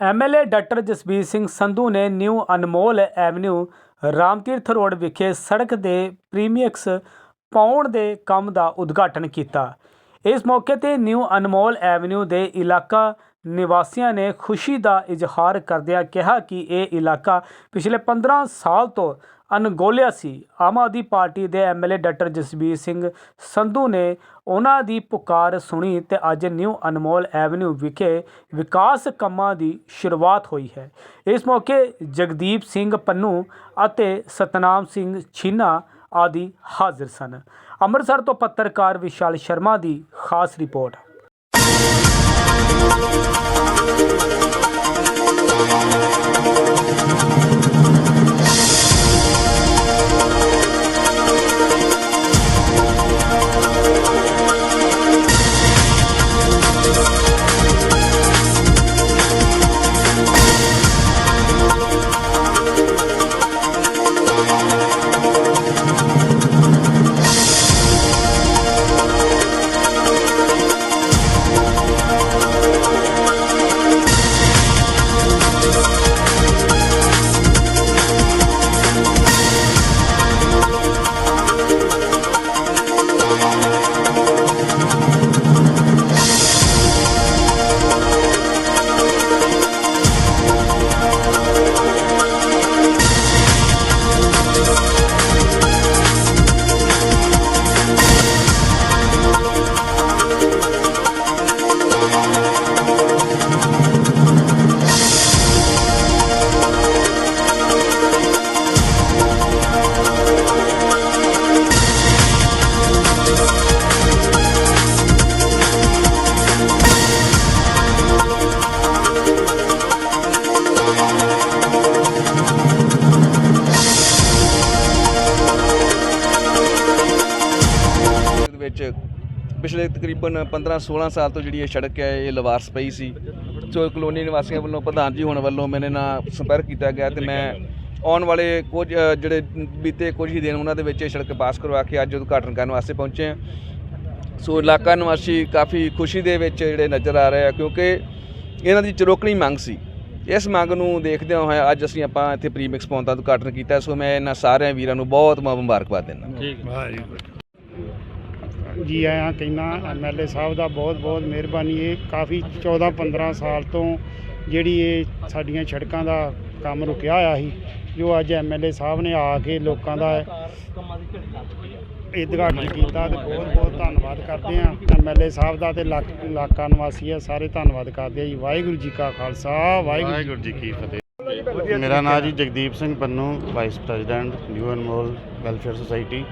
MLA doctor Jasbir Singh Sandhu ਨੇ new Anmol avenue Ramtirath road ਵਿਖੇ ਸੜਕ ਦੇ ਪ੍ਰੀਮੀਅਕਸ ਪਾਉਣ ਦੇ ਕੰਮ ਦਾ ਉਦਘਾਟਨ ਕੀਤਾ। ਇਸ ਮੌਕੇ ਤੇ ਨਿਊ ਅਨਮੋਲ ਐਵਨਿਊ ਦੇ ਇਲਾਕਾ ਨਿਵਾਸੀਆਂ ਨੇ ਖੁਸ਼ੀ ਦਾ ਇਜ਼ਹਾਰ ਕਰਦਿਆਂ ਕਿਹਾ ਕਿ ਇਹ ਇਲਾਕਾ ਪਿਛਲੇ 15 ਸਾਲ ਤੋਂ ਅਣਗੌਲਿਆ ਸੀ। ਆਮ ਆਦਮੀ ਪਾਰਟੀ ਦੇ ਐਮਐਲਏ ਡਾਕਟਰ ਜਸਬੀਰ ਸਿੰਘ ਸੰਧੂ ਨੇ ਉਹਨਾਂ ਦੀ ਪੁਕਾਰ ਸੁਣੀ ਤੇ ਅੱਜ ਨਿਊ ਅਨਮੋਲ ਐਵਨਿਊ ਵਿਖੇ ਵਿਕਾਸ ਕੰਮਾਂ ਦੀ ਸ਼ੁਰੂਆਤ ਹੋਈ ਹੈ। ਇਸ ਮੌਕੇ ਜਗਦੀਪ ਸਿੰਘ ਪੰਨੂ ਅਤੇ ਸਤਨਾਮ ਸਿੰਘ ਛੀਨਾ ਆਦਿ ਹਾਜ਼ਰ ਸਨ। ਅੰਮ੍ਰਿਤਸਰ ਤੋਂ ਪੱਤਰਕਾਰ ਵਿਸ਼ਾਲ ਸ਼ਰਮਾ ਦੀ ਖਾਸ ਰਿਪੋਰਟ। ਦੇ ਵਿੱਚ ਪਿਛਲੇ ਤਕਰੀਬਨ 15-16 ਸਾਲ ਤੋਂ ਜਿਹੜੀ ਇਹ ਸੜਕ ਹੈ ਇਹ ਲਵਾਰਸ ਪਈ ਸੀ। ਸੋ ਕਲੋਨੀ ਨਿਵਾਸੀਆਂ ਵੱਲੋਂ ਪ੍ਰਧਾਨ ਜੀ ਹੋਣ ਵੱਲੋਂ ਮੇਰੇ ਨਾਲ ਸੰਪਰਕ ਕੀਤਾ ਗਿਆ ਤੇ ਮੈਂ ਆਉਣ ਵਾਲੇ ਕੁਝ ਜਿਹੜੇ ਬੀਤੇ ਕੁਝ ਹੀ ਦਿਨ ਉਹਨਾਂ ਦੇ ਵਿੱਚ ਇਹ ਸੜਕ ਪਾਸ ਕਰਵਾ ਕੇ ਅੱਜ ਉਦਘਾਟਨ ਕਰਨ ਵਾਸਤੇ ਪਹੁੰਚੇ ਹਾਂ। ਸੋ ਇਲਾਕਾ ਨਿਵਾਸੀ ਕਾਫੀ ਖੁਸ਼ੀ ਦੇ ਵਿੱਚ ਜਿਹੜੇ ਨਜ਼ਰ ਆ ਰਹੇ ਆ ਕਿਉਂਕਿ ਇਹਨਾਂ ਦੀ ਚਰੋਕਣੀ ਮੰਗ ਸੀ। ਇਸ ਮੰਗ ਨੂੰ ਦੇਖਦਿਆਂ ਹੋਇਆ ਅੱਜ ਅਸੀਂ ਆਪਾਂ ਇੱਥੇ ਪ੍ਰੀਮਿਕਸ ਪਾਉਣ ਦਾ ਉਦਘਾਟਨ ਕੀਤਾ। ਸੋ ਮੈਂ ਇਹਨਾਂ ਸਾਰਿਆਂ ਵੀਰਾਂ ਨੂੰ ਬਹੁਤ ਮੁਬਾਰਕਬਾਦ ਦਿੰਦਾ। ਜੀ ਆਇਆਂ ਕਹਿੰਦਾ ਐਮਐਲਏ ਸਾਹਿਬ ਦਾ ਬਹੁਤ ਬਹੁਤ ਮਿਹਰਬਾਨੀ। ਇਹ ਕਾਫੀ 14 15 ਸਾਲ ਤੋਂ ਜਿਹੜੀ ਇਹ ਸਾਡੀਆਂ ਸੜਕਾਂ ਦਾ ਕੰਮ ਰੁਕਿਆ ਹੋਇਆ ਸੀ ਜੋ ਅੱਜ ਐਮਐਲਏ ਸਾਹਿਬ ਨੇ ਆ ਕੇ ਲੋਕਾਂ ਦਾ ਉਦਘਾਟਨ ਕੀਤਾ ਤੇ ਬਹੁਤ ਬਹੁਤ ਧੰਨਵਾਦ ਕਰਦੇ ਆ ਐਮਐਲਏ ਸਾਹਿਬ ਦਾ ਤੇ ਇਲਾਕ- ਇਲਾਕਾ ਨਿਵਾਸੀ ਆ ਸਾਰੇ ਧੰਨਵਾਦ ਕਰਦੇ ਆ ਜੀ। ਵਾਹਿਗੁਰੂ ਜੀ ਕਾ ਖਾਲਸਾ ਵਾਹਿਗੁਰੂ ਜੀ ਵਾਹਿਗੁਰੂ ਜੀ ਕੀ ਫਤਿਹ। ਮੇਰਾ ਨਾਮ ਜੀ Jagdeep Singh Pannu vice president new Anmol welfare society.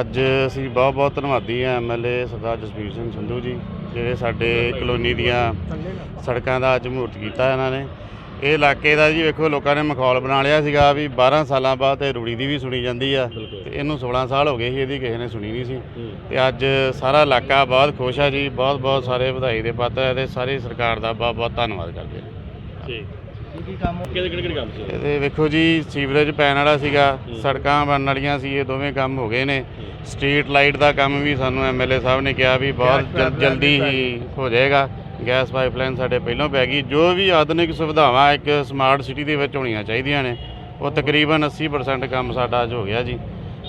ਅੱਜ ਅਸੀਂ ਬਹੁਤ ਬਹੁਤ ਧੰਨਵਾਦੀ ਹਾਂ ਐਮਐਲਏ ਸਰਦਾਰ ਜਸਬੀਰ ਸਿੰਘ ਸੰਧੂ ਜੀ ਜਿਹੜੇ ਸਾਡੇ ਕਲੋਨੀ ਦੀਆਂ ਸੜਕਾਂ ਦਾ ਅੱਜ ਮਹੂਰਤ ਕੀਤਾ ਇਹਨਾਂ ਨੇ। ਇਹ ਇਲਾਕੇ ਦਾ ਜੀ ਵੇਖੋ ਲੋਕਾਂ ਨੇ ਮਖੌਲ ਬਣਾ ਲਿਆ ਸੀਗਾ ਵੀ 12 ਸਾਲਾਂ ਬਾਅਦ ਇਹ ਰੂੜੀ ਦੀ ਵੀ ਸੁਣੀ ਜਾਂਦੀ ਆ ਤੇ ਇਹਨੂੰ 16 ਸਾਲ ਹੋ ਗਏ ਸੀ ਇਹਦੀ ਕਿਸੇ ਨੇ ਸੁਣੀ ਨਹੀਂ ਸੀ। ਤੇ ਅੱਜ ਸਾਰਾ ਇਲਾਕਾ ਬਹੁਤ ਖੁਸ਼ ਆ ਜੀ ਬਹੁਤ ਬਹੁਤ ਸਾਰੇ ਵਧਾਈ ਦੇ ਪਾਤਰ ਹੈ ਤੇ ਸਾਰੀ ਸਰਕਾਰ ਦਾ ਬਹੁਤ ਬਹੁਤ ਧੰਨਵਾਦ ਕਰਦੇ ਇਹਦੇ ਵੇਖੋ ਜੀ ਸੀਵਰੇਜ ਪੈਣ ਵਾਲਾ ਸੀਗਾ ਸੜਕਾਂ ਬਣਨ ਵਾਲੀਆਂ ਸੀ ਇਹ ਦੋਵੇਂ ਕੰਮ ਹੋ ਗਏ ਨੇ। ਸਟਰੀਟ ਲਾਈਟ ਦਾ ਕੰਮ ਵੀ ਸਾਨੂੰ ਐਮਐਲਏ ਸਾਹਿਬ ਨੇ ਕਿਹਾ ਵੀ ਬਹੁਤ ਜਲ- ਜਲਦੀ ਹੀ ਹੋ ਜਾਏਗਾ। ਗੈਸ ਪਾਈਪਲਾਈਨ ਸਾਡੇ ਪਹਿਲਾਂ ਪੈ ਗਈ। ਜੋ ਵੀ ਆਧੁਨਿਕ ਸੁਵਿਧਾਵਾਂ ਇੱਕ ਸਮਾਰਟ ਸਿਟੀ ਦੇ ਵਿੱਚ ਹੋਣੀਆਂ ਚਾਹੀਦੀਆਂ ਨੇ ਉਹ ਤਕਰੀਬਨ 80% ਕੰਮ ਸਾਡਾ ਅੱਜ ਹੋ ਗਿਆ ਜੀ।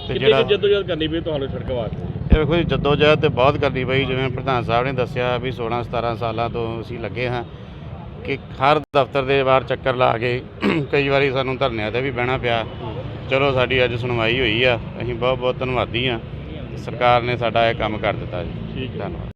ਤੇ ਜਿਹੜਾ ਜਦੋਜਦ ਕਰਨੀ ਪਈ ਤੁਹਾਨੂੰ ਸੜਕ ਵਾਸਤੇ? ਇਹ ਵੇਖੋ ਜੀ ਜਦੋਜਹਿਦ ਤੇ ਬਹੁਤ ਕਰਨੀ ਪਈ। ਜਿਵੇਂ ਪ੍ਰਧਾਨ ਸਾਹਿਬ ਨੇ ਦੱਸਿਆ ਵੀ 16 17 ਸਾਲਾਂ ਤੋਂ ਅਸੀਂ ਲੱਗੇ ਹਾਂ। ਕਿ ਹਰ ਦਫ਼ਤਰ ਦੇ ਬਾਹਰ ਚੱਕਰ ਲਾ ਕੇ ਕਈ ਵਾਰੀ ਸਾਨੂੰ ਧਰਨਿਆਂ ਤੇ ਵੀ ਬਹਿਣਾ ਪਿਆ। ਚਲੋ ਸਾਡੀ ਅੱਜ ਸੁਣਵਾਈ ਹੋਈ ਆ ਅਸੀਂ ਬਹੁਤ ਬਹੁਤ ਧੰਨਵਾਦੀ ਆ। ਸਰਕਾਰ ਨੇ ਸਾਡਾ ਇਹ ਕੰਮ ਕਰ ਦਿੱਤਾ ਜੀ। ਧੰਨਵਾਦ।